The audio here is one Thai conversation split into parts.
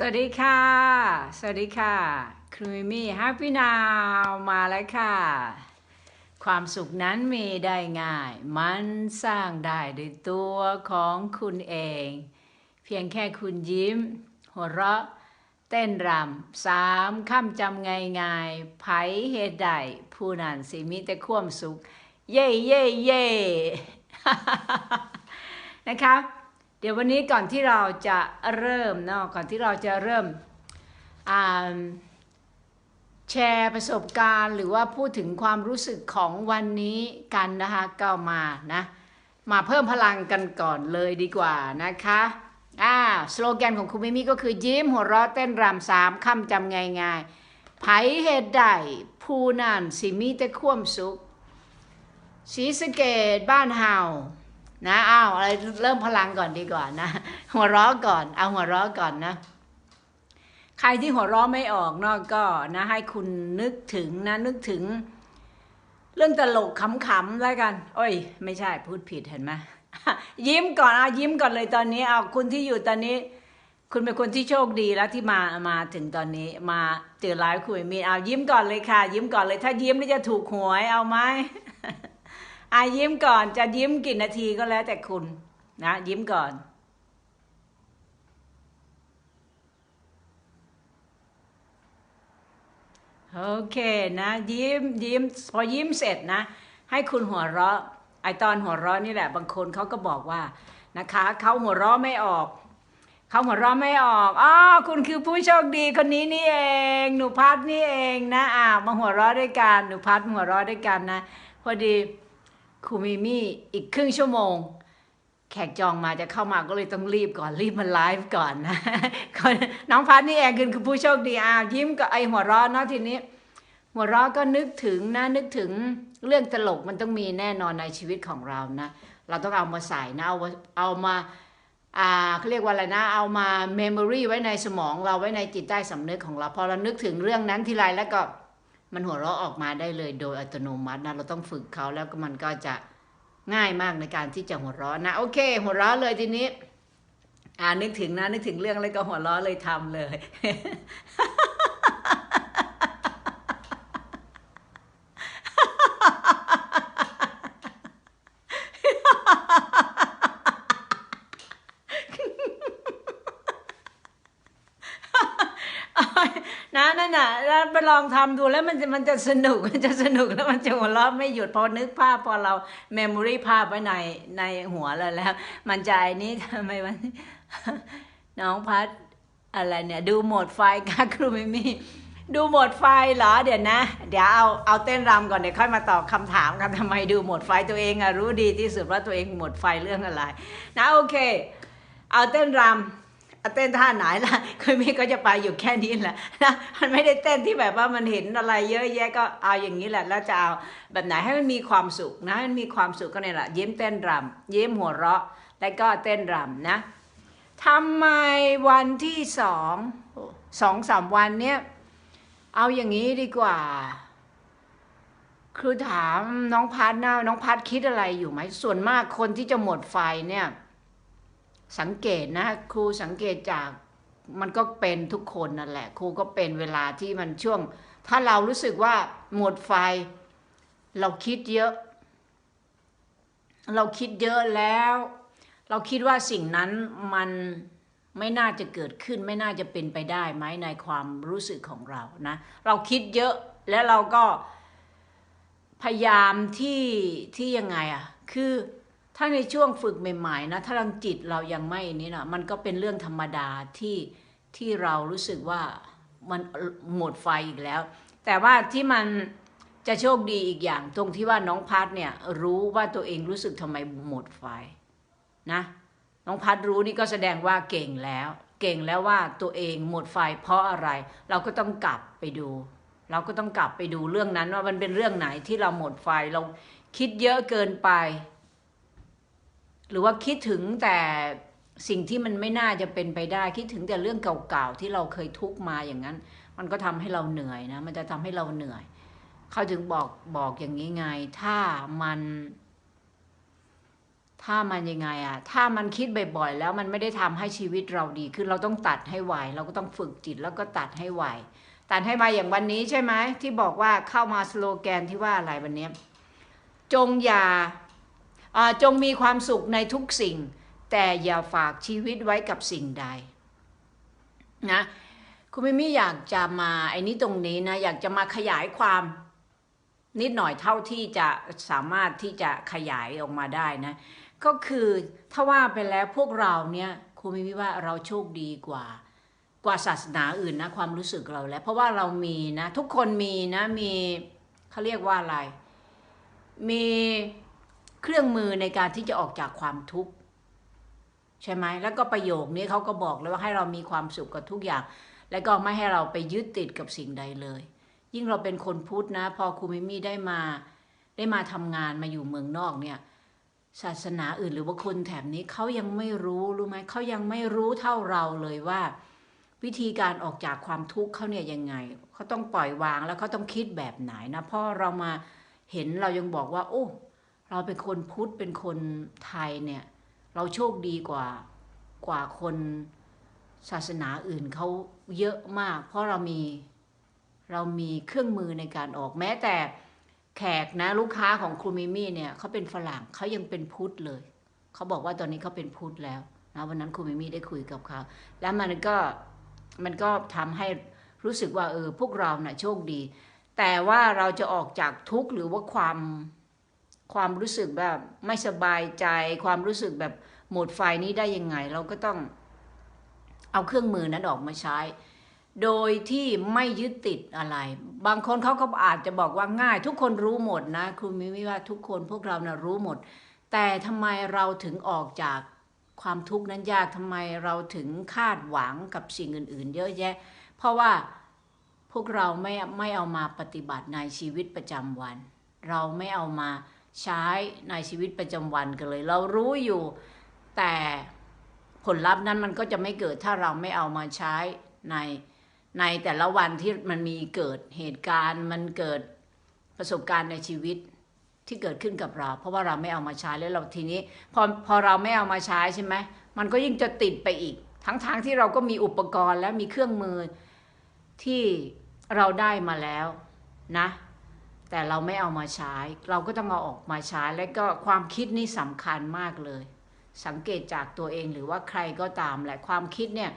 สวัสดีค่ะ สวัสดีค่ะ ครูมิมี่แฮปปี้นาวมาแล้วค่ะ ความสุขนั้นมีได้ง่าย มันสร้างได้ด้วยตัวของคุณเอง เพียงแค่คุณยิ้ม หัวเราะ เต้นรำสามคำจำง่ายๆไผเหตุใดผู้นั้นสิมีแต่ความสุข เย่เย่เย่นะคะ เดี๋ยววันนี้ก่อนที่เราจะเริ่มเนาะก่อนที่เราจะเริ่มแชร์ประสบการณ์ หรือว่าพูดถึงความรู้สึกของวันนี้กันนะคะก็มานะมาเพิ่มพลังกันก่อนเลยดีกว่านะคะอ่าสโลแกนของคุณมิมิก็คือยิ้มหัวเราะเต้นรำสามคำจำง่ายๆไผเหตุใดผู้นั้นสิมีแต่ความสุขสีสเกตบ้านเฮา นะอ้าวอะไรเริ่มพลังก่อนดีกว่านะ หัวเราะก่อน เอาหัวเราะก่อนนะ ใครที่หัวเราะไม่ออกนอกก็นะ ให้คุณนึกถึงนะ นึกถึง เรื่องตลกขำๆแล้วกัน โอ้ย ไม่ใช่พูดผิดเห็นไหมยิ้มก่อนเอายิ้มก่อนเลยตอนนี้เอาคุณที่อยู่ตอนนี้ คุณเป็นคนที่โชคดีแล้วที่มามาถึงตอนนี้มาเจอไลฟ์คุยมีเอายิ้มก่อนเลยค่ะ ยิ้มก่อนเลย ถ้ายิ้มแล้วจะถูกหวยเอาไหม อายิ้มก่อนจะยิ้มกี่นาทีก็แล้วแต่คุณนะยิ้มก่อนโอเคนะยิ้มยิ้มพอยิ้มเสร็จนะ ให้คุณหัวเราะไอตอนหัวเราะนี่แหละ บางคนเขาก็บอกว่านะคะเขาหัวเราะไม่ออกเขาหัวเราะไม่ออกอ๋อคุณคือผู้โชคดีคนนี้นี่เอง หนูพัดนี่เองนะอ่ามาหัวเราะด้วยกันหนูพัดหัวเราะด้วยกันนะ พอดี ครูมิมี่อีกครึ่งชั่วโมง แขกจองมาจะเข้ามาก็เลยต้องรีบก่อนรีบมาไลฟ์ก่อนนะน้องพัดนี่เองคือคือผู้โชคดีอ้าวยิ้มกับไอหัวเราะเนาะทีนี้ หัวเราะก็นึกถึงนะนึกถึงเรื่องตลกมันต้องมีแน่นอนในชีวิตของเรานะ เราต้องเอามาใส่นะเอาเอามาอ่าเขาเรียกว่าอะไรนะ เอามาเมมโมรีไว้ในสมองเราไว้ในจิตใต้สำนึกของเรา พอเรานึกถึงเรื่องนั้นทีไรแล้วก็ มันหัวเราะออกมาได้เลยโดยอัตโนมัตินะเราต้องฝึกเขาแล้วก็มันก็จะง่ายมากในการที่จะหัวเราะนะ โอเค หัวเราะเลยทีนี้ อ่านึกถึงนะนึกถึงเรื่องอะไรก็หัวเราะเลยทำเลย นะนั่นน่ะแล้วไปลองทำดูแล้วมันจะมันจะสนุกมันจะสนุกแล้วมันจะหัวเราะไม่หยุดพอนึกภาพพอเราเมมโมรีภาพไว้ในในหัวเราแล้ว มันใจนี้ทำไมมันน้องพัดอะไรเนี่ย ดูหมดไฟค่ะครูมิมีดูหมดไฟเหรอเดี๋ยวนะ เดี๋ยวเอาเอาเต้นรำก่อนเดี๋ยวค่อยมาตอบคำถามกันทำไมดูหมดไฟตัวเองอะรู้ดีที่สุดว่าตัวเองหมดไฟเรื่องอะไร นะโอเค เอาเต้นรำเอา เต้นท่าไหนล่ะคือมี่ก็จะไปอยู่แค่นี้แหละนะมันไม่ได้เต้นที่แบบว่ามันเห็นอะไรเยอะแยะก็เอาอย่างนี้แหละแล้วจะเอาแบบไหนให้มันมีความสุขนะให้มันมีความสุขก็เนี่ยแหละยิ้มเต้นรำยิ้มหัวเราะ แล้วก็เต้นรำนะทำไมวันที่สองสองสามวันเนี้ยเอาอย่างนี้ดีกว่า คือถามน้องพัดนะน้องพัดคิดอะไรอยู่ไหมส่วนมากคนที่จะหมดไฟเนี่ย สังเกตนะครูสังเกตจากมันก็เป็นทุกคนนั่นแหละ ครูก็เป็นเวลาที่มันช่วง ถ้าเรารู้สึกว่าหมดไฟ เราคิดเยอะ เราคิดเยอะแล้ว เราคิดว่าสิ่งนั้นมันไม่น่าจะเกิดขึ้นไม่น่าจะเป็นไปได้ไหมในความรู้สึกของเรานะ เราคิดเยอะแล้วเราก็พยายามที่ที่ยังไงอะคือ ถ้าในช่วงฝึกใหม่ๆนะถ้าทางจิตเรายังไม่นี่นะมันก็เป็นเรื่องธรรมดาที่ที่เรารู้สึกว่ามันหมดไฟอีกแล้ว แต่ว่าที่มันจะโชคดีอีกอย่าง ตรงที่ว่าน้องพัดเนี่ยรู้ว่าตัวเองรู้สึกทำไมหมดไฟนะน้องพัดรู้นี่ก็แสดงว่าเก่งแล้ว เก่งแล้วว่าตัวเองหมดไฟเพราะอะไร เราก็ต้องกลับไปดู เราก็ต้องกลับไปดูเรื่องนั้นว่ามันเป็นเรื่องไหนที่เราหมดไฟเราคิดเยอะเกินไป หรือว่าคิดถึงแต่สิ่งที่มันไม่น่าจะเป็นไปได้ คิดถึงแต่เรื่องเก่าๆที่เราเคยทุกมาอย่างนั้น มันก็ทำให้เราเหนื่อยนะ มันจะทำให้เราเหนื่อย เขาถึงบอกบอกอย่างนี้ไง ถ้ามัน ถ้ามันยังไงอะถ้ามันคิดบ่อยๆแล้วมันไม่ได้ทำให้ชีวิตเราดีขึ้นเราต้องตัดให้ไหวเราก็ต้องฝึกจิตแล้วก็ตัดให้ไหวตัดให้มาอย่างวันนี้ใช่ไหมที่บอกว่าเข้ามาสโลแกนที่ว่าอะไรวันนี้ จงอย่า จงมีความสุขในทุกสิ่ง แต่อย่าฝากชีวิตไว้กับสิ่งใดนะคุณมิมี่อยากจะมาไอ้นี้ตรงนี้นะอยากจะมาขยายความนิดหน่อยเท่าที่จะสามารถที่จะขยายออกมาได้นะ ก็คือถ้าว่าไปแล้วพวกเราเนี่ยคุณมิมี่ว่าเราโชคดีกว่ากว่าศาสนาอื่นนะความรู้สึกเราแล้ว เพราะว่าเรามีนะ ทุกคนมีนะมีเขาเรียกว่าอะไร มี เครื่องมือในการที่จะออกจากความทุกข์ใช่ไหมแล้วก็ประโยคนี้เขาก็บอกเลยว่าให้เรามีความสุขกับทุกอย่าง แล้วก็ไม่ให้เราไปยึดติดกับสิ่งใดเลย ยิ่งเราเป็นคนพุทธนะ พอครูมิมี่ได้มา ได้มาทำงานมาอยู่เมืองนอกเนี่ย ศาสนาอื่นหรือว่าคนแถบนี้เขายังไม่รู้รู้ไหมเขายังไม่รู้เท่าเราเลยว่า วิธีการออกจากความทุกข์เขาเนี่ยยังไงเขาต้องปล่อยวางแล้วเขาต้องคิดแบบไหนนะเพราะเรามาเห็นเรายังบอกว่า โอ้ เราเป็นคนพุทธเป็นคนไทยเนี่ย เราโชคดีกว่ากว่าคนศาสนาอื่นเขาเยอะมาก เพราะเรามีเรามีเครื่องมือในการออกแม้แต่แขกนะลูกค้าของครูมิมี่เนี่ยเขาเป็นฝรั่งเขายังเป็นพุทธเลยเขาบอกว่าตอนนี้เขาเป็นพุทธแล้วนะวันนั้นครูมิมี่ได้คุยกับเขาแล้วมันก็มันก็ทำให้รู้สึกว่าเออพวกเรานะ่ะโชคดี แต่ว่าเราจะออกจากทุกข์หรือว่าความ ความรู้สึกแบบไม่สบายใจ ความรู้สึกแบบหมดไฟนี้ได้ยังไง เราก็ต้องเอาเครื่องมือนั้นออกมาใช้ โดยที่ไม่ยึดติดอะไร บางคนเขาก็อาจจะบอกว่าง่าย ทุกคนรู้หมดนะคุณมิมิว่าทุกคนพวกเรานะรู้หมด แต่ทำไมเราถึงออกจากความทุกข์นั้นยากทำไมเราถึงคาดหวังกับสิ่งอื่น ๆ เยอะแยะ เพราะว่าพวกเราไม่ไม่เอามาปฏิบัติในชีวิตประจำวัน เราไม่เอามา ใช้ในชีวิตประจำวันกันเลย เรารู้อยู่แต่ผลลัพธ์นั้นมันก็จะไม่เกิดถ้าเราไม่เอามาใช้ในในแต่ละวันที่มันมีเกิดเหตุการณ์มันเกิดประสบการณ์ในชีวิตที่เกิดขึ้นกับเรา เพราะว่าเราไม่เอามาใช้แล้วเราทีนี้พอพอเราไม่เอามาใช้ใช่ไหมมันก็ยิ่งจะติดไปอีก ทั้งๆทที่เราก็มีอุปกรณ์และมีเครื่องมือที่เราได้มาแล้วนะ แต่เราไม่เอามาใช้ เราก็ต้องเอาออกมาใช้ และก็ความคิดนี่สำคัญมากเลย สังเกตจากตัวเองหรือว่าใครก็ตามแหละความคิดเนี่ย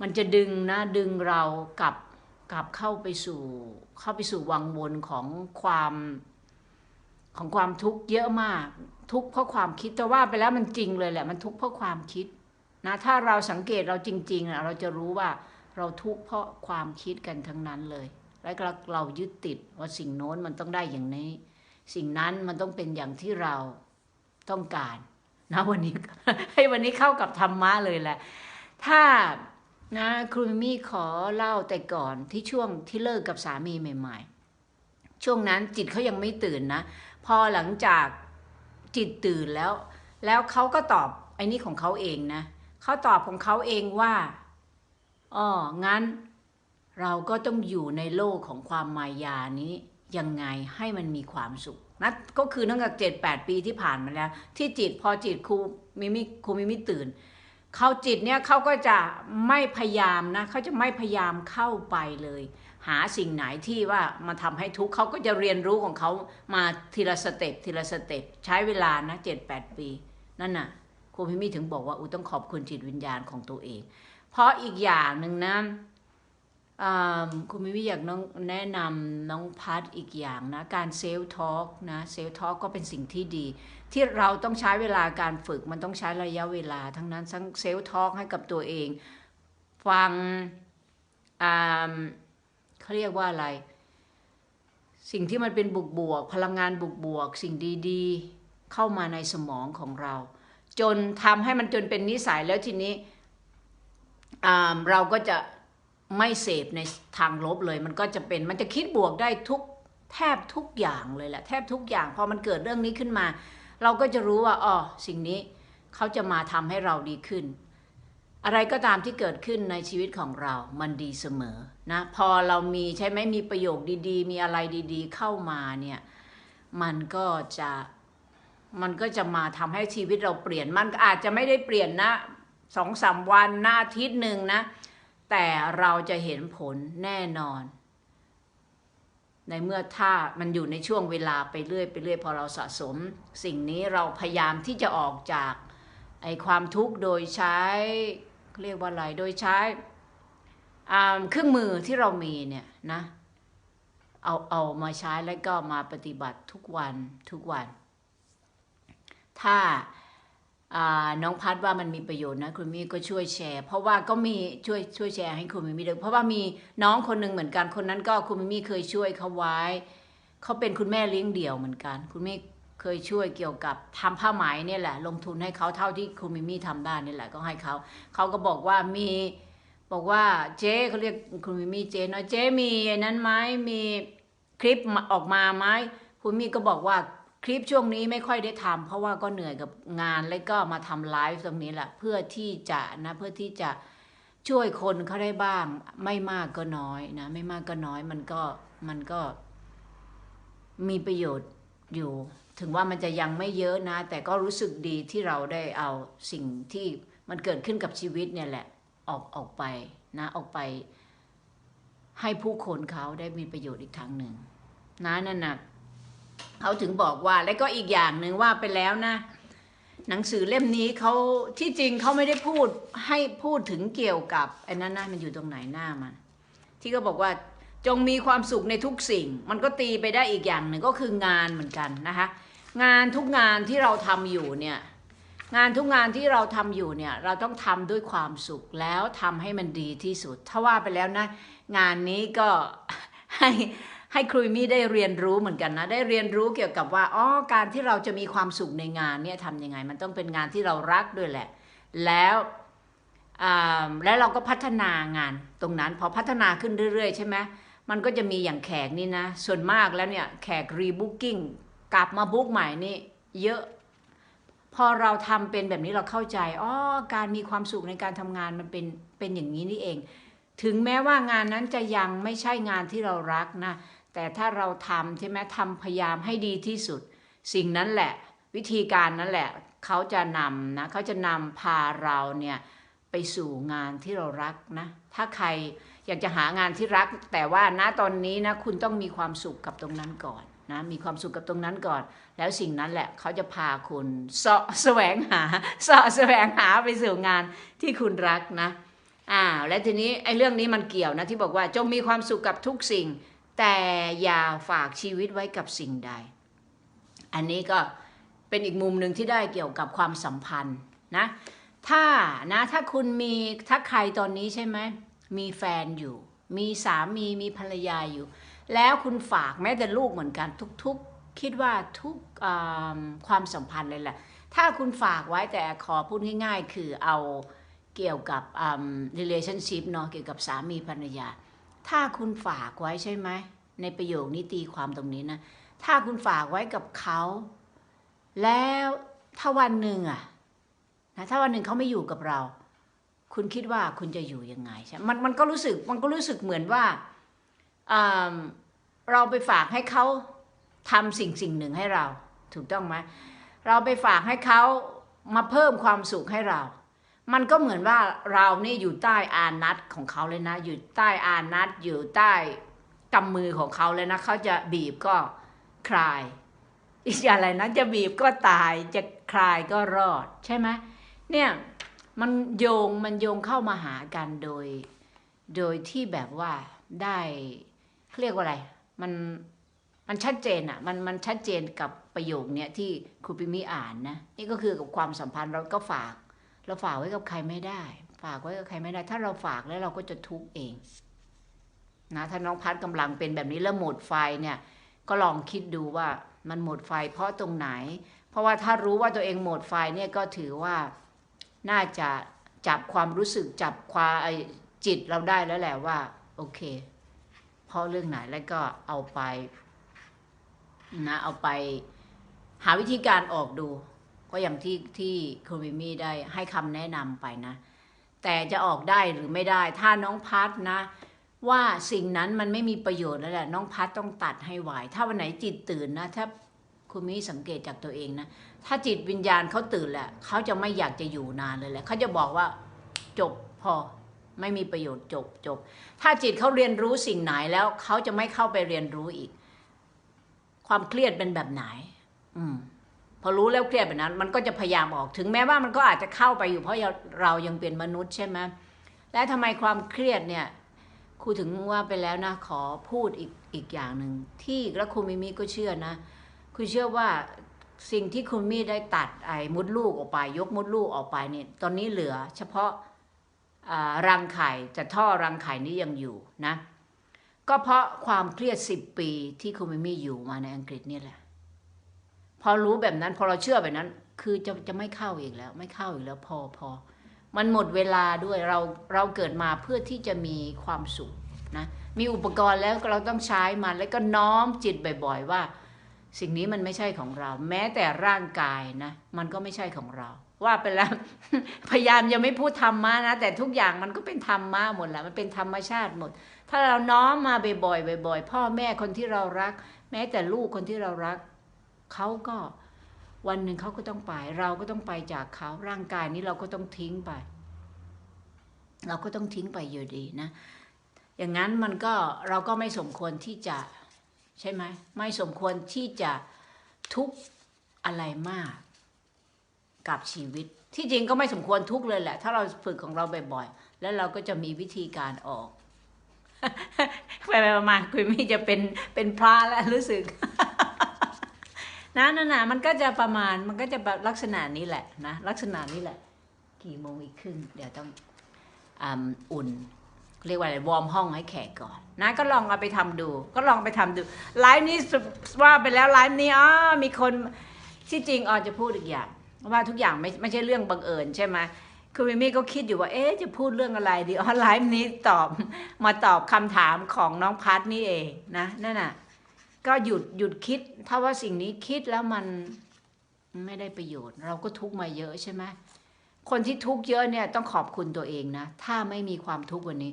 มันจะดึงนะดึงเรากลับกลับเข้าไปสู่เข้าไปสู่วังวนของความของความทุกข์เยอะมาก ทุกข์เพราะความคิดแต่ว่าไปแล้วมันจริงเลยแหละมันทุกข์เพราะความคิดนะถ้าเราสังเกตเราจริงๆนะเราจะรู้ว่าเราทุกข์เพราะความคิดกันทั้งนั้นเลย แล้วเรายึดติดว่าสิ่งโน้นมันต้องได้อย่างนี้ สิ่งนั้นมันต้องเป็นอย่างที่เราต้องการนะวันนี้ให้วันนี้เข้ากับธรรมะเลยแหละ ถ้านะครูมิมี่ขอเล่าแต่ก่อนที่ช่วงที่เลิกกับสามีใหม่ ๆ ช่วงนั้นจิตเขายังไม่ตื่นนะ พอหลังจากจิตตื่นแล้ว แล้วเขาก็ตอบไอ้นี่ของเขาเองนะเขาตอบของเขาเองว่าอ๋องั้น เราก็ต้องอยู่ในโลกของความมายานี้ยังไงให้มันมีความสุขนะก็คือตั้งแต่เจ็ดแปดปีที่ผ่านมาแล้ว ที่จิตพอจิตครูมิมิครูมิมิตื่น เขาจิตเนี่ยเขาก็จะไม่พยายามนะเขาจะไม่พยายามเข้าไปเลย หาสิ่งไหนที่ว่ามาทำให้ทุกข์เขาก็จะเรียนรู้ของเขามาทีละสเต็ปทีละสเต็ปใช้เวลานะเจ็ดแปดปีนั่นน่ะครูพิมิถึงบอกว่าอุต้องขอบคุณจิตวิญญาณของตัวเอง เพราะอีกอย่างหนึ่งนะ คุณมิวิอยากน้องแนะนำน้องพัดอีกอย่างนะ การเซลทอล์กนะเซลทอล์กก็เป็นสิ่งที่ดี ที่เราต้องใช้เวลาการฝึกมันต้องใช้ระยะเวลา ทั้งนั้นทั้งเซลทอล์กให้กับตัวเอง ฟังเขาเรียกว่าอะไร สิ่งที่มันเป็นบุกบวกพลังงานบุกบวกสิ่งดีๆ เข้ามาในสมองของเรา จนทำให้มันจนเป็นนิสัยแล้วทีนี้เราก็จะ ไม่เสพในทางลบเลย มันก็จะเป็นมันจะคิดบวกได้ทุกแทบทุกอย่างเลยแหละแทบทุกอย่างพอมันเกิดเรื่องนี้ขึ้นมา เราก็จะรู้ว่าอ๋อสิ่งนี้เขาจะมาทำให้เราดีขึ้น อะไรก็ตามที่เกิดขึ้นในชีวิตของเรา มันดีเสมอนะพอเรามีใช่ไหมมีประโยคดีๆ มีอะไรดีๆ เข้ามาเนี่ยมันก็จะมันก็จะมาทำให้ชีวิตเราเปลี่ยนมันอาจจะไม่ได้เปลี่ยนนะสองสามวันหน้าอาทิตย์หนึ่งนะ แต่เราจะเห็นผลแน่นอน ในเมื่อถ้ามันอยู่ในช่วงเวลาไปเรื่อยไปเรื่อยพอเราสะสม สิ่งนี้เราพยายามที่จะออกจากไอความทุกข์โดยใช้เรียกว่าอะไรโดยใช้เครื่องมือที่เรามีเนี่ยนะเอาเอามาใช้แล้วก็มาปฏิบัติทุกวันทุกวัน ถ้า น้องพัดว่ามันมีประโยชน์นะคุณมี่ก็ช่วยแชร์ เพราะว่าก็มีช่วยช่วยแชร์ให้คุณมิมี่ด้วยเพราะว่ามีน้องคนหนึ่งเหมือนกันคนนั้นก็คุณมิมี่เคยช่วยเขาไว้ เขาเป็นคุณแม่เลี้ยงเดี่ยวเหมือนกัน คุณมี่เคยช่วยเกี่ยวกับทำผ้าไหมเนี่ยแหละ ลงทุนให้เขาเท่าที่คุณมิมี่ทำได้นี่แหละก็ให้เขาเขาก็บอกว่ามีบอกว่าเจ๊เขาเรียกคุณมิมี่เจ๊เนาะเจ๊มีนั้นไหมมีคลิปออกมาไหมคุณมิมี่ก็บอกว่า คลิปช่วงนี้ไม่ค่อยได้ทำเพราะว่าก็เหนื่อยกับงานแล้วก็มาทำไลฟ์ตรงนี้แหละเพื่อที่จะนะเพื่อที่จะช่วยคนเขาได้บ้าง ไม่มากก็น้อยนะไม่มากก็น้อยมันก็มันก็มีประโยชน์อยู่ ถึงว่ามันจะยังไม่เยอะนะ แต่ก็รู้สึกดีที่เราได้เอาสิ่งที่มันเกิดขึ้นกับชีวิตเนี่ยแหละออกออกไปนะออกไปให้ผู้คนเขาได้มีประโยชน์อีกทางหนึ่งนะนั่นนะ เขาถึงบอกว่าและก็อีกอย่างหนึ่งว่าไปแล้วนะ หนังสือเล่มนี้เขาที่จริงเขาไม่ได้พูดให้พูดถึงเกี่ยวกับไอ้นั่นนะมันอยู่ตรงไหนหน้ามัน ที่เขาบอกว่าจงมีความสุขในทุกสิ่ง มันก็ตีไปได้อีกอย่างหนึ่งก็คืองานเหมือนกันนะคะงานทุกงานที่เราทำอยู่เนี่ยงานทุกงานที่เราทำอยู่เนี่ยเราต้องทำด้วยความสุขแล้วทำให้มันดีที่สุด ถ้าว่าไปแล้วนะ งานนี้ก็ให้ ให้ครูมี่ได้เรียนรู้เหมือนกันนะ ได้เรียนรู้เกี่ยวกับว่าอ๋อการที่เราจะมีความสุขในงานเนี่ยทำยังไง มันต้องเป็นงานที่เรารักด้วยแหละ แล้วอ่าแล้วเราก็พัฒนางานตรงนั้น พอพัฒนาขึ้นเรื่อยๆ ใช่ไหมมันก็จะมีอย่างแขกนี่นะ ส่วนมากแล้วเนี่ยแขกรีบุ๊กิ้งกลับมาบุ๊กใหม่นี่เยอะ พอเราทำเป็นแบบนี้เราเข้าใจอ๋อการมีความสุขในการทำงานมันเป็นเป็นอย่างนี้นี่เอง ถึงแม้ว่างานนั้นจะยังไม่ใช่งานที่เรารักนะ แต่ถ้าเราทำใช่ไหมทำพยายามให้ดีที่สุด สิ่งนั้นแหละ วิธีการนั้นแหละเขาจะนำนะเขาจะนำพาเราเนี่ยไปสู่งานที่เรารักนะ ถ้าใครอยากจะหางานที่รัก แต่ว่าณตอนนี้นะคุณต้องมีความสุขกับตรงนั้นก่อนนะมีความสุขกับตรงนั้นก่อน แล้วสิ่งนั้นแหละเขาจะพาคุณเสาะแสวงหาเสาะแสวงหาไปสู่งานที่คุณรักนะอ่าและทีนี้ไอ้เรื่องนี้มันเกี่ยวนะที่บอกว่าจงมีความสุขกับทุกสิ่ง แต่อย่าฝากชีวิตไว้กับสิ่งใด อันนี้ก็เป็นอีกมุมหนึ่งที่ได้เกี่ยวกับความสัมพันธ์นะถ้านะถ้าคุณมีถ้าใครตอนนี้ใช่ไหมมีแฟนอยู่ มีสามีมีภรรยาอยู่ แล้วคุณฝากแม้แต่ลูกเหมือนกันทุกๆ คิดว่าทุกความสัมพันธ์เลยแหละ ถ้าคุณฝากไว้แต่ขอพูดง่ายๆ คือเอาเกี่ยวกับ relationship เนาะเกี่ยวกับสามีภรรยา ถ้าคุณฝากไว้ใช่ไหม ในประโยคนี้ตีความตรงนี้นะ ถ้าคุณฝากไว้กับเขา แล้วถ้าวันหนึ่งอะนะถ้าวันหนึ่งเขาไม่อยู่กับเรา คุณคิดว่าคุณจะอยู่ยังไงใช่ไหมมันมันก็รู้สึกมันก็รู้สึกเหมือนว่าอ่าเราไปฝากให้เขาทำสิ่งสิ่งหนึ่งให้เรา ถูกต้องไหมเราไปฝากให้เขามาเพิ่มความสุขให้เรา มันก็เหมือนว่าเรานี่อยู่ใต้อานัตของเขาเลยนะ อยู่ใต้อานัตอยู่ใต้กำมือของเขาเลยนะเขาจะบีบก็คลายอีกอะไรนะจะบีบก็ตายจะคลายก็รอดใช่ไหมเนี่ยมันโยงมันโยงเข้ามาหากันโดย โดยที่แบบว่าได้เรียกว่าอะไร มันมันชัดเจนอะมันมันชัดเจนกับประโยคเนี้ยที่ครูปิมิอ่านนะนี่ก็คือกับความสัมพันธ์เราก็ฝาก เราฝากไว้กับใครไม่ได้ ฝากไว้กับใครไม่ได้ ถ้าเราฝากแล้วเราก็จะทุกข์เอง นะถ้าน้องพัดกำลังเป็นแบบนี้แล้วหมดไฟเนี่ยก็ลองคิดดูว่ามันหมดไฟเพราะตรงไหน เพราะว่าถ้ารู้ว่าตัวเองหมดไฟเนี่ยก็ถือว่าน่าจะจับความรู้สึกจับความจิตเราได้แล้วแหละว่า โอเค เพราะเรื่องไหนแล้วก็เอาไปนะเอาไป หาวิธีการออกดู ก็อย่างที่ที่คุณวิมี่ได้ให้คำแนะนำไปนะ แต่จะออกได้หรือไม่ได้ ถ้าน้องพัดนะ ว่าสิ่งนั้นมันไม่มีประโยชน์แล้วแหละน้องพัดต้องตัดให้ไหวถ้าวันไหนจิตตื่นนะถ้าคุณมิสังเกตจากตัวเองนะถ้าจิตวิญญาณเขาตื่นแหละเขาจะไม่อยากจะอยู่นานเลยแหละเขาจะบอกว่าจบพอไม่มีประโยชน์จบจบ ถ้าจิตเขาเรียนรู้สิ่งไหนแล้วเขาจะไม่เข้าไปเรียนรู้อีก ความเครียดเป็นแบบไหน อืม พอรู้แล้วเครียดแบบนั้น มันก็จะพยายามออกถึงแม้ว่ามันก็อาจจะเข้าไปอยู่เพราะเรายังเป็นมนุษย์ใช่ไหมและทำไมความเครียดเนี่ยครูถึงว่าไปแล้วนะขอพูดอีกอีกอย่างหนึ่งที่แล้วครูมิมิก็เชื่อนะครูเชื่อว่าสิ่งที่คุณมี่ได้ตัดไอ้มดลูกออกไป ยกมดลูกออกไปเนี่ยตอนนี้เหลือ เฉพาะรังไข่แต่ท่อรังไข่นี้ยังอยู่นะก็เพราะความเครียดสิบปีที่คุณมิมี่อยู่มาในอังกฤษนี่แหละ พอรู้แบบนั้น พอเราเชื่อแบบนั้น คือจะจะไม่เข้าอีกแล้ว ไม่เข้าอีกแล้วพอพอมันหมดเวลาด้วยเราเราเกิดมาเพื่อที่จะมีความสุขนะมีอุปกรณ์แล้วเราต้องใช้มันแล้วก็น้อมจิตบ่อย ๆ ว่า สิ่งนี้มันไม่ใช่ของเรา แม้แต่ร่างกายนะ มันก็ไม่ใช่ของเรา ว่าไปแล้ว พยายามจะไม่พูดธรรมะนะ แต่ทุกอย่างมันก็เป็นธรรมะหมดแหละมันเป็นธรรมชาติหมด ถ้าเราน้อมมาบ่อยๆบ่อยๆพ่อแม่คนที่เรารัก แม้แต่ลูกคนที่เรารัก เขาก็วันหนึ่งเขาก็ต้องไป เราก็ต้องไปจากเขาร่างกายนี้เราก็ต้องทิ้งไป เราก็ต้องทิ้งไปอยู่ดีนะ อย่างนั้นมันก็เราก็ไม่สมควรที่จะใช่ไหมไม่สมควรที่จะทุกข์อะไรมากกับชีวิต ที่จริงก็ไม่สมควรทุกข์เลยแหละ ถ้าเราฝึกของเราบ่อยๆแล้วเราก็จะมีวิธีการออกไปๆมาคุยมี่จะเป็นเป็นพระแล้วรู้สึก นะนั่นนะมันก็จะประมาณมันก็จะแบบลักษณะนี้แหละนะลักษณะนี้แหละ กี่โมงอีกครึ่งเดี๋ยวต้องอุ่นเรียกว่าอะไรวอร์มห้องให้แขกก่อนนะก็ลองเอาไปทำดู ก็ลองไปทำดูไลฟ์นี้ว่าไปแล้วไลฟ์นี้อ๋อมีคนที่จริงออนจะพูดอีกอย่างว่าทุกอย่างไม่ไม่ใช่เรื่องบังเอิญใช่ไหมคือมิมี่ก็คิดอยู่ว่าเอ๊ะจะพูดเรื่องอะไรดีอ๋อไลฟ์นี้ตอบมาตอบคำถามของน้องพัทนี่เองนะนั่นน่ะ ก็หยุดหยุดคิด ถ้าว่าสิ่งนี้คิดแล้วมันไม่ได้ประโยชน์ เราก็ทุกมาเยอะใช่ไหมคนที่ทุกเยอะเนี่ยต้องขอบคุณตัวเองนะ ถ้าไม่มีความทุกวันนี้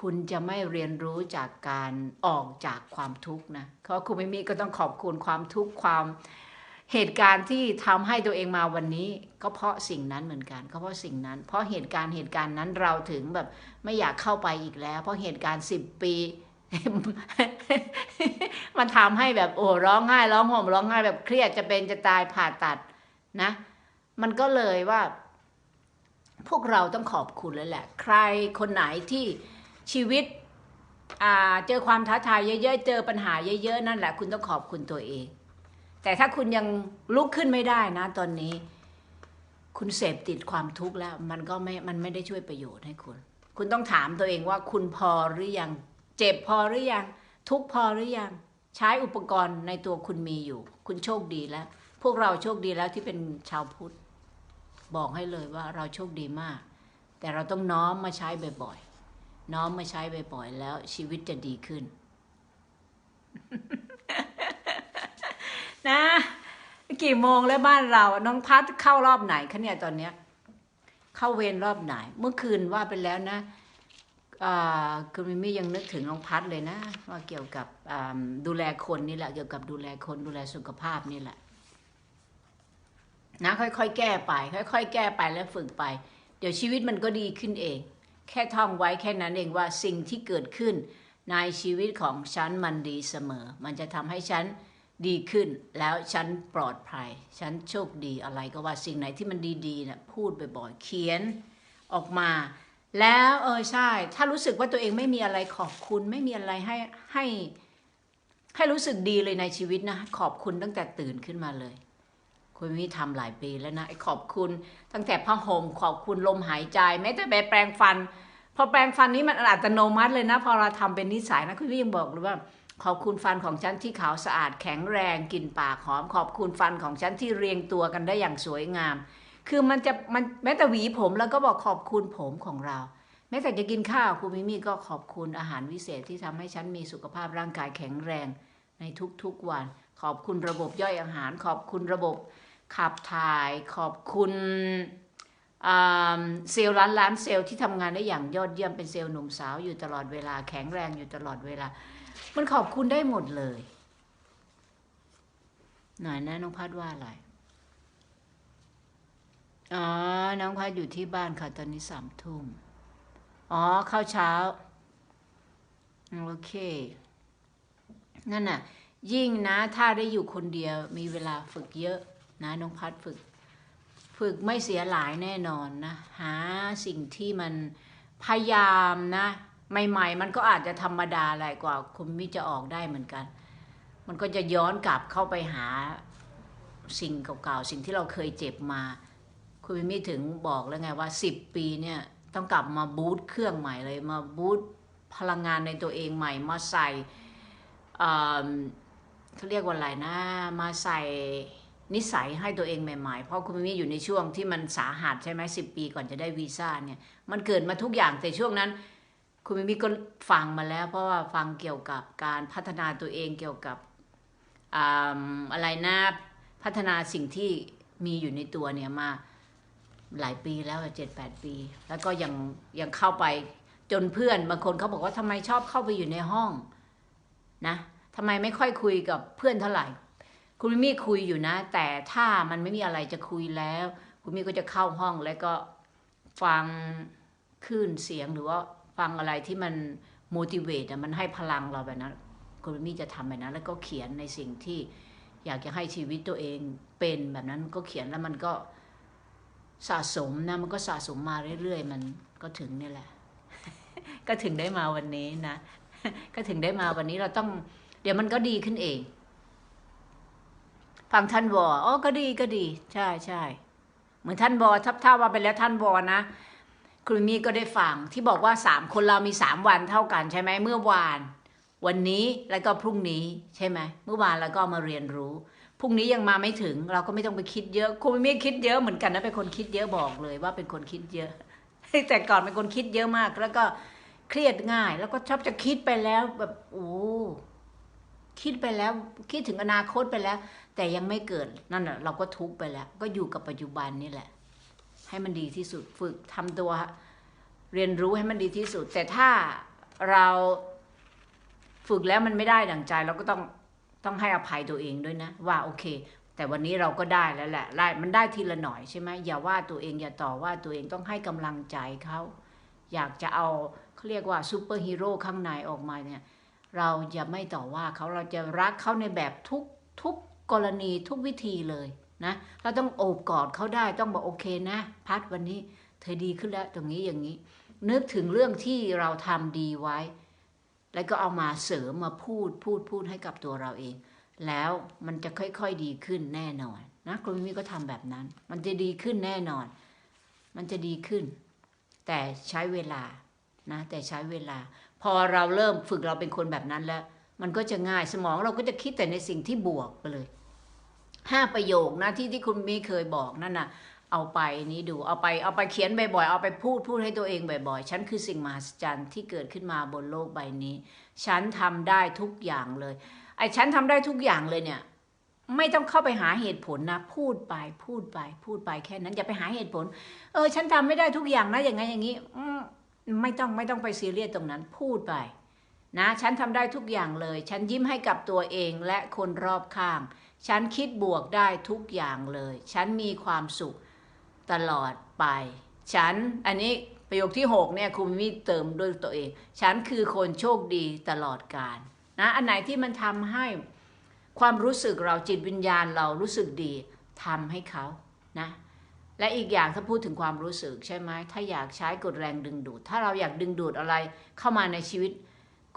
คุณจะไม่เรียนรู้จากการออกจากความทุกข์นะเพราะคุณไม่มีก็ต้องขอบคุณความทุกข์ความเหตุการณ์ที่ทำให้ตัวเองมาวันนี้ ก็เพราะสิ่งนั้นเหมือนกันก็เพราะสิ่งนั้น เพราะเหตุการณ์เหตุการณ์นั้นเราถึงแบบไม่อยากเข้าไปอีกแล้ว เพราะเหตุการณ์สิบปี มันทำให้แบบโอ้ร้องไห้ร้องห่มร้องไห้แบบเครียดจะเป็นจะตายผ่าตัดนะ มันก็เลยว่า พวกเราต้องขอบคุณแล้วแหละ ใครคนไหนที่ชีวิตเจอความท้าทายเยอะๆ เจอปัญหาเยอะๆ นั่นแหละ คุณต้องขอบคุณตัวเอง แต่ถ้าคุณยังลุกขึ้นไม่ได้นะ ตอนนี้ คุณเสพติดความทุกข์แล้ว มันก็ไม่ มันไม่ได้ช่วยประโยชน์ให้คุณ คุณต้องถามตัวเองว่าคุณพอหรือยัง เจ็บพอหรือยัง ทุกพอหรือยัง ใช้อุปกรณ์ในตัวคุณมีอยู่ คุณโชคดีแล้ว พวกเราโชคดีแล้วที่เป็นชาวพุทธ บอกให้เลยว่าเราโชคดีมาก แต่เราต้องน้อมมาใช้บ่อยๆ น้อมมาใช้บ่อยๆ แล้วชีวิตจะดีขึ้น นะกี่โมงแล้วบ้านเราน้องพัดเข้ารอบไหนคะเนี่ยตอนเนี้ย เข้าเวรรอบไหน เมื่อคืนว่าไปแล้วนะ คุณมิมี่ยังนึกถึงน้องพัดเลยนะ ว่าเกี่ยวกับดูแลคนนี่แหละ เกี่ยวกับดูแลคนดูแลสุขภาพนี่แหละ นะค่อยๆแก้ไป ค่อย ๆ แก้ไปแล้วฝึกไป เดี๋ยวชีวิตมันก็ดีขึ้นเอง แค่ท่องไว้แค่นั้นเองว่าสิ่งที่เกิดขึ้น ในชีวิตของฉันมันดีเสมอ มันจะทำให้ฉันดีขึ้นแล้วฉันปลอดภัย ฉันโชคดีอะไรก็ว่าสิ่งไหนที่มันดีๆนะพูดบ่อยๆเขียนออกมา แล้วเออใช่ ถ้ารู้สึกว่าตัวเองไม่มีอะไรขอบคุณไม่มีอะไรให้ให้ให้รู้สึกดีเลยในชีวิตนะ ขอบคุณตั้งแต่ตื่นขึ้นมาเลย คุณวิทำหลายปีแล้วนะขอบคุณตั้งแต่ผ้าห่มขอบคุณลมหายใจแม้แต่แบบแปรงฟัน พอแปรงฟันนี้มันอัตโนมัติเลยนะ พอเราทำเป็นนิสัยนะคุณพี่ยังบอกเลยว่า ขอบคุณฟันของฉันที่ขาวสะอาดแข็งแรงกลิ่นปากหอม ขอบคุณฟันของฉันที่เรียงตัวกันได้อย่างสวยงาม คือมันจะมันแม้แต่หวีผมแล้วก็บอกขอบคุณผมของเรา แม้แต่จะกินข้าวคุณมิมี่ก็ขอบคุณอาหารวิเศษที่ทำให้ฉันมีสุขภาพร่างกายแข็งแรงในทุกๆวัน ขอบคุณระบบย่อยอาหาร ขอบคุณระบบขับถ่าย ขอบคุณเซลล์ล้านล้านเซลล์ที่ทำงานได้อย่างยอดเยี่ยมเป็นเซลล์หนุ่มสาวอยู่ตลอดเวลาแข็งแรงอยู่ตลอดเวลา มันขอบคุณได้หมดเลย หน่อยนะน้องพัดว่าอะไร อ๋อ น้องพัดอยู่ที่บ้านค่ะ ตอนนี้สามทุ่ม อ๋อ เข้าเช้า โอเค นั่นน่ะ ยิ่งนะ ถ้าได้อยู่คนเดียว มีเวลาฝึกเยอะ นะ น้องพัดฝึก ฝึกไม่เสียหลายแน่นอนนะ หาสิ่งที่มันพยายามนะ ใหม่ ๆ มันก็อาจจะธรรมดาอะไรกว่า คุณมิจะออกได้เหมือนกัน มันก็จะย้อนกลับเข้าไปหาสิ่งเก่าๆ สิ่งที่เราเคยเจ็บมา คุณมิถึงบอกแล้วไงว่าสิบปีเนี่ยต้องกลับมาบูตเครื่องใหม่เลยมาบูตพลังงานในตัวเองใหม่มาใส่เขาเรียกว่าอะไรนะมาใส่นิสัยให้ตัวเองใหม่ๆ เพราะคุณมิอยู่ในช่วงที่มันสาหัสใช่ไหมสิบปีก่อนจะได้วีซ่าเนี่ยมันเกิดมาทุกอย่างแต่ช่วงนั้น คุณมิมิก็ฟังมาแล้ว เพราะว่าฟังเกี่ยวกับการพัฒนาตัวเองเกี่ยวกับออะไรนะพัฒนาสิ่งที่มีอยู่ในตัวเนี่ยมา หลายปีแล้วเจ็ดแปดปี แล้วก็ยังยังเข้าไปจนเพื่อนบางคนเขาบอกว่าทำไมชอบเข้าไปอยู่ในห้องนะทำไมไม่ค่อยคุยกับเพื่อนเท่าไหร่ คุณมิมี่คุยอยู่นะ แต่ถ้ามันไม่มีอะไรจะคุยแล้ว คุณมิมี่ก็จะเข้าห้องแล้วก็ฟังคลื่นเสียงหรือว่าฟังอะไรที่มัน motivate อะมันให้พลังเราแบบนั้น คุณมิมี่จะทำแบบนั้น แล้วก็เขียนในสิ่งที่อยากจะให้ชีวิตตัวเองเป็นแบบนั้นก็เขียนแล้วมันก็ สะสมนะมันก็สะสมมาเรื่อยๆ มันก็ถึงนี่แหละ ก็ถึงได้มาวันนี้นะ ก็ถึงได้มาวันนี้เราต้อง เดี๋ยวมันก็ดีขึ้นเอง ฟังท่านวออ๋อก็ดีก็ดี ใช่ใช่เหมือนท่านวอทับท่าว่าไปแล้วท่านวอนะคุณมีก็ได้ฟังที่บอกว่าสามคนเรามีสามวันเท่ากันใช่ไหมเมื่อวาน วันนี้แล้วก็พรุ่งนี้ใช่ไหมเมื่อวานแล้วก็มาเรียนรู้ พรุ่งนี้ยังมาไม่ถึง เราก็ไม่ต้องไปคิดเยอะคุณมีคิดเยอะเหมือนกันนะเป็นคนคิดเยอะบอกเลยว่าเป็นคนคิดเยอะ แต่ก่อนเป็นคนคิดเยอะมาก แล้วก็เครียดง่าย แล้วก็ชอบจะคิดไปแล้วแบบโอ้คิดไปแล้วคิดถึงอนาคตไปแล้ว แต่ยังไม่เกิดนั่นแหะเราก็ทุกไปแล้ว ก็อยู่กับปัจจุบันนี่แหละ ให้มันดีที่สุดฝึกทำตัว เรียนรู้ให้มันดีที่สุด แต่ถ้าเราฝึกแล้วมันไม่ได้ดั่งใจเราก็ต้อง ต้องให้อภัยตัวเองด้วยนะ ว่าโอเค แต่วันนี้เราก็ได้แล้วแหละได้มันได้ทีละหน่อยใช่ไหมอย่าว่าตัวเองอย่าต่อว่าตัวเองต้องให้กำลังใจเขาอยากจะเอาเขาเรียกว่าซูเปอร์ฮีโร่ข้างในออกมาเนี่ยเราจะไม่ต่อว่าเขาเราจะรักเขาในแบบทุกทุกกรณีทุกวิธีเลยนะเราต้องโอบกอดเขาได้ต้องบอกโอเคนะ พัดวันนี้เธอดีขึ้นแล้วตรงนี้อย่างนี้ นึกถึงเรื่องที่เราทำดีไว้ แล้วก็เอามาเสริมมาพูดพูดพูดให้กับตัวเราเอง แล้วมันจะค่อยๆดีขึ้นแน่นอนนะคุณมิมีก็ทำแบบนั้น มันจะดีขึ้นแน่นอน มันจะดีขึ้น แต่ใช้เวลานะ แต่ใช้เวลา พอเราเริ่มฝึกเราเป็นคนแบบนั้นแล้ว มันก็จะง่ายสมองเราก็จะคิดแต่ในสิ่งที่บวกไปเลยห้าประโยคนะที่ที่คุณมีเคยบอกนั่นนะ เอาไปนี้ดูเอาไปเอาไปเขียนบ่อยๆเอาไปพูดพูดให้ตัวเองบ่อยๆ ฉันคือสิ่งมหัศจรรย์ที่เกิดขึ้นมาบนโลกใบนี้ ฉันทำได้ทุกอย่างเลยไอ้ฉันทำได้ทุกอย่างเลยเนี่ย ไม่ต้องเข้าไปหาเหตุผลนะ พูดไปพูดไป พูดไปแค่นั้นอย่าไปหาเหตุผล เออ ฉันทำไม่ได้ทุกอย่างนะอย่างไงอย่างนี้ไม่ต้องไม่ต้องไปซีเรียสตรงนั้น พูดไปนะฉันทำได้ทุกอย่างเลย ฉันยิ้มให้กับตัวเองและคนรอบข้าง ฉันคิดบวกได้ทุกอย่างเลย ฉันมีความสุข ตลอดไป ฉันอันนี้ประโยคที่6เนี่ยคุณมิเติมด้วยตัวเอง ฉันคือคนโชคดีตลอดกาลนะอันไหนที่มันทำให้ความรู้สึกเราจิตวิญญาณเรารู้สึกดีทำให้เขานะและอีกอย่างถ้าพูดถึงความรู้สึกใช่ไหมถ้าอยากใช้กฎแรงดึงดูด ถ้าเราอยากดึงดูดอะไรเข้ามาในชีวิต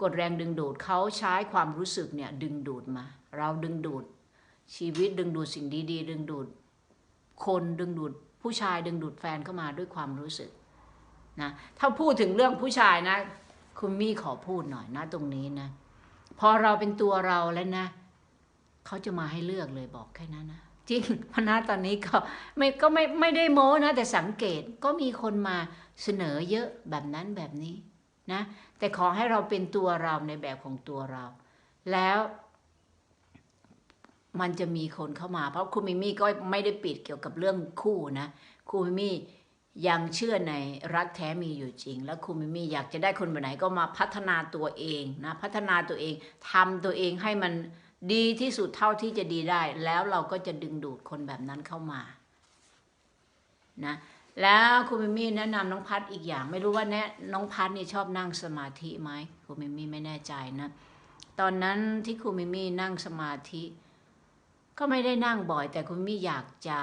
กฎแรงดึงดูดเขาใช้ความรู้สึกเนี่ยดึงดูดมา เราดึงดูด ชีวิตดึงดูดสิ่งดี ๆ ดึงดูด คนดึงดูด ผู้ชายดึงดูดแฟนเข้ามาด้วยความรู้สึกนะถ้าพูดถึงเรื่องผู้ชายนะ คุณมี่ขอพูดหน่อยนะ ตรงนี้นะ พอเราเป็นตัวเราแล้วนะเขาจะมาให้เลือกเลยบอกแค่นั้นนะจริงพนาตอนนี้ก็ไม่ก็ไม่ไม่ได้โม้นะ แต่สังเกตก็มีคนมาเสนอเยอะแบบนั้นแบบนี้นะ แต่ขอให้เราเป็นตัวเราในแบบของตัวเรา แล้ว มันจะมีคนเข้ามา เพราะคุณมิมี่ก็ไม่ได้ปิดเกี่ยวกับเรื่องคู่นะคุณมิมี่ยังเชื่อในรักแท้มีอยู่จริง แล้วคุณมิมี่อยากจะได้คนแบบไหนก็มาพัฒนาตัวเองนะพัฒนาตัวเองทำตัวเองให้มันดีที่สุดเท่าที่จะดีได้ แล้วเราก็จะดึงดูดคนแบบนั้นเข้ามานะแล้วคุณมิมี่แนะนำน้องพัดอีกอย่าง ไม่รู้ว่าแนะน้องพัดนี่ชอบนั่งสมาธิไหมคุณมิมี่ไม่แน่ใจนะตอนนั้นที่คุณมิมี่นั่งสมาธิ ก็ไม่ได้นั่งบ่อย แต่คุณมี่อยากจะ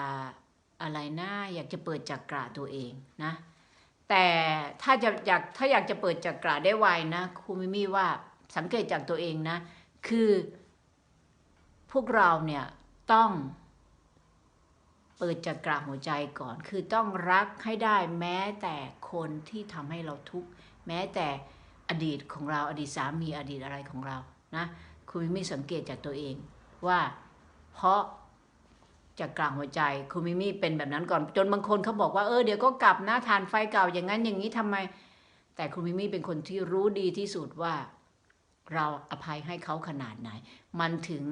อะไรนะอยากจะเปิดจักระตัวเองนะ แต่ถ้าจะอยากถ้าอยากจะเปิดจักระได้ไวนะคุณมิมี่ว่าสังเกตจากตัวเองนะ คือ พวกเราเนี่ยต้อง เปิดจักระหัวใจก่อน คือต้องรักให้ได้แม้แต่คนที่ทำให้เราทุกข์แม้แต่อดีตของเราอดีตสามีอดีตอะไรของเรานะคุณมิมี่สังเกตจากตัวเองว่า เพราะจากกลางหัวใจคุณมิมี่เป็นแบบนั้นก่อน จนบางคนเขาบอกว่าเออเดี๋ยวก็กลับนะทานไฟเก่าอย่างนั้นอย่างนี้ทำไม แต่คุณมิมี่เป็นคนที่รู้ดีที่สุดว่า เราอภัยให้เขาขนาดไหน มันถึง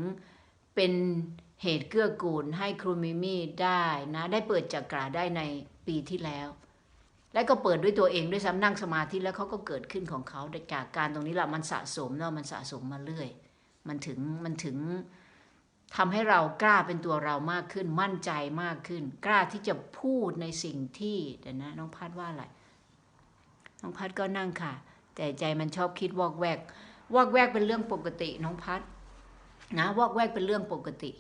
เป็นเหตุเกื้อกูลให้ครูมิมี่ได้นะ ได้เปิดจักราได้ในปีที่แล้ว และก็เปิดด้วยตัวเองด้วยซ้ำนั่งสมาธิแล้วเขาก็เกิดขึ้นของเขาจากการตรงนี้แหละมันสะสมเนาะมันสะสมมาเรื่อย มันถึงมันถึง ทำให้เรากล้าเป็นตัวเรามากขึ้นมั่นใจมากขึ้น กล้าที่จะพูดในสิ่งที่เดี๋ยวนะ น้องพัดว่าอะไรน้องพัดก็นั่งค่ะ แต่ใจมันชอบคิดวอกแวก วอกแวกเป็นเรื่องปกติ น้องพัดนะวอกแวกเป็นเรื่องปกติ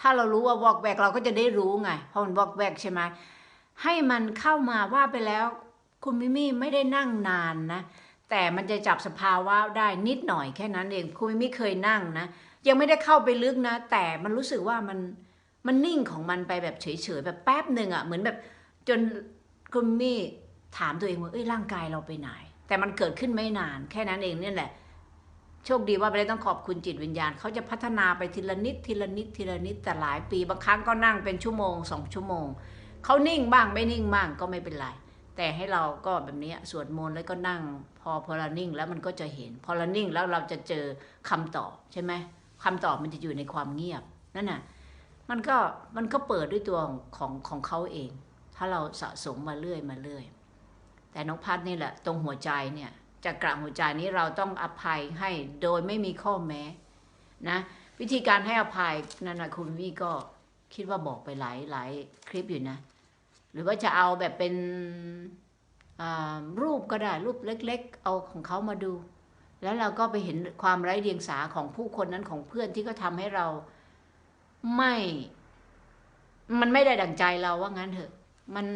ถ้าเรารู้ว่าวอกแวกเราก็จะได้รู้ไงเพราะมันวอกแวกใช่ไหมให้มันเข้ามาว่าไปแล้ว คุณมิมี่ไม่ได้นั่งนานนะแต่มันจะจับสภาวะได้นิดหน่อยแค่นั้นเองคุณมิมี่เคยนั่งนะ ยังไม่ได้เข้าไปลึกนะ แต่มันรู้สึกว่ามันมันนิ่งของมันไปแบบเฉยๆแบบแป๊บหนึ่งอะ่ะเหมือนแบบจนคุณมี่ถามตัวเองว่าเอ้ยร่างกายเราไปไหน แต่มันเกิดขึ้นไม่นาน แค่นั้นเองเนี่ยแหละ โชคดีว่าไปได้ต้องขอบคุณจิตวิญญาณเขาจะพัฒนาไปทีละนิดทีละนิดทีละนิดแต่หลายปีบางครั้งก็นั่งเป็นชั่วโมงสองชั่วโมงเขานิ่งบ้างไม่นิ่งบ้างก็ไม่เป็นไรแต่ให้เราก็แบบนี้สวดมนต์แล้วก็นั่ง พอพอเรานิ่งแล้วมันก็จะเห็น พอเรานิ่งแล้วเราจะเจอคำตอบใช่ไหม คำตอบมันจะอยู่ในความเงียบนั่นน่ะมันก็มันก็เปิดด้วยตัวของของของเขาเอง ถ้าเราสะสมมาเรื่อยมาเรื่อยแต่น้องพัดนี่แหละ ตรงหัวใจเนี่ยจากกลางหัวใจนี้เราต้องอภัยให้โดยไม่มีข้อแม้นะวิธีการให้อภัยนั่นนะคุณวี่ก็คิดว่าบอกไปหลายหลายคลิปอยู่นะ หรือว่าจะเอาแบบเป็นรูปก็ได้รูปเล็ก ๆ เอาของเขามาดู แล้วเราก็ไปเห็นความไร้เดียงสาของผู้คนนั้นของเพื่อนที่ก็ทำให้เราไม่ มันไม่ได้ดั่งใจเราว่างั้นเถอะ มัน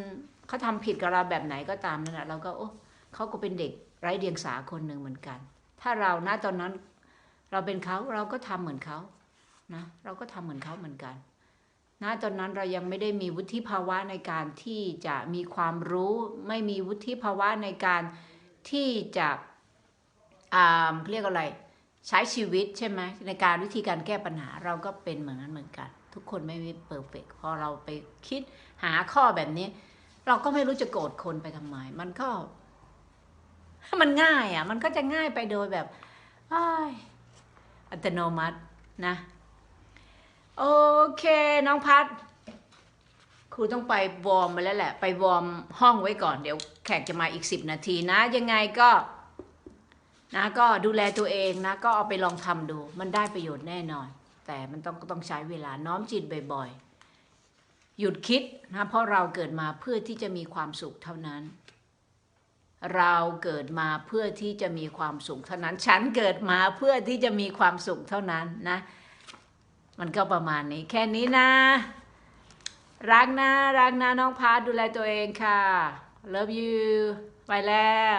เขาทำผิดกับเราแบบไหนก็ตามนั่นแหละเราก็โอ้เขาก็เป็นเด็กไร้เดียงสาคนหนึ่งเหมือนกัน ถ้าเราณตอนนั้น เราเป็นเขาเราก็ทำเหมือนเขานะเราก็ทำเหมือนเขาเหมือนกันณตอนนั้นเรายังไม่ได้มีวุฒิภาวะในการที่จะมีความรู้ ไม่มีวุฒิภาวะในการที่จะ เรียกอะไร ใช้ชีวิตใช่ไหมในการวิธีการแก้ปัญหาเราก็เป็นเหมือนนั้นเหมือนกัน ทุกคนไม่เปอร์เฟกพอเราไปคิดหาข้อแบบนี้ เราก็ไม่รู้จะโกรธคนไปทำไม มันก็ มันง่ายอะ มันก็จะง่ายไปโดยแบบออัตโนมัตินะ โอเค น้องพัดครูต้องไปวอร์มมาแล้วแหละ ไปวอร์มห้องไว้ก่อนเดี๋ยวแขกจะมาอีกสิบนาทีนะ ยังไงก็ นะก็ดูแลตัวเองนะก็เอาไปลองทำดู มันได้ประโยชน์แน่นอน แต่มันต้องต้องใช้เวลาน้อมจิตบ่อยๆ หยุดคิดนะเพราะเราเกิดมาเพื่อที่จะมีความสุขเท่านั้น เราเกิดมาเพื่อที่จะมีความสุขเท่านั้น ฉันเกิดมาเพื่อที่จะมีความสุขเท่านั้นนะ มันก็ประมาณนี้ แค่นี้นะ รักนะรักนะน้องพาร์ทดูแลตัวเองค่ะ love you ไปแล้ว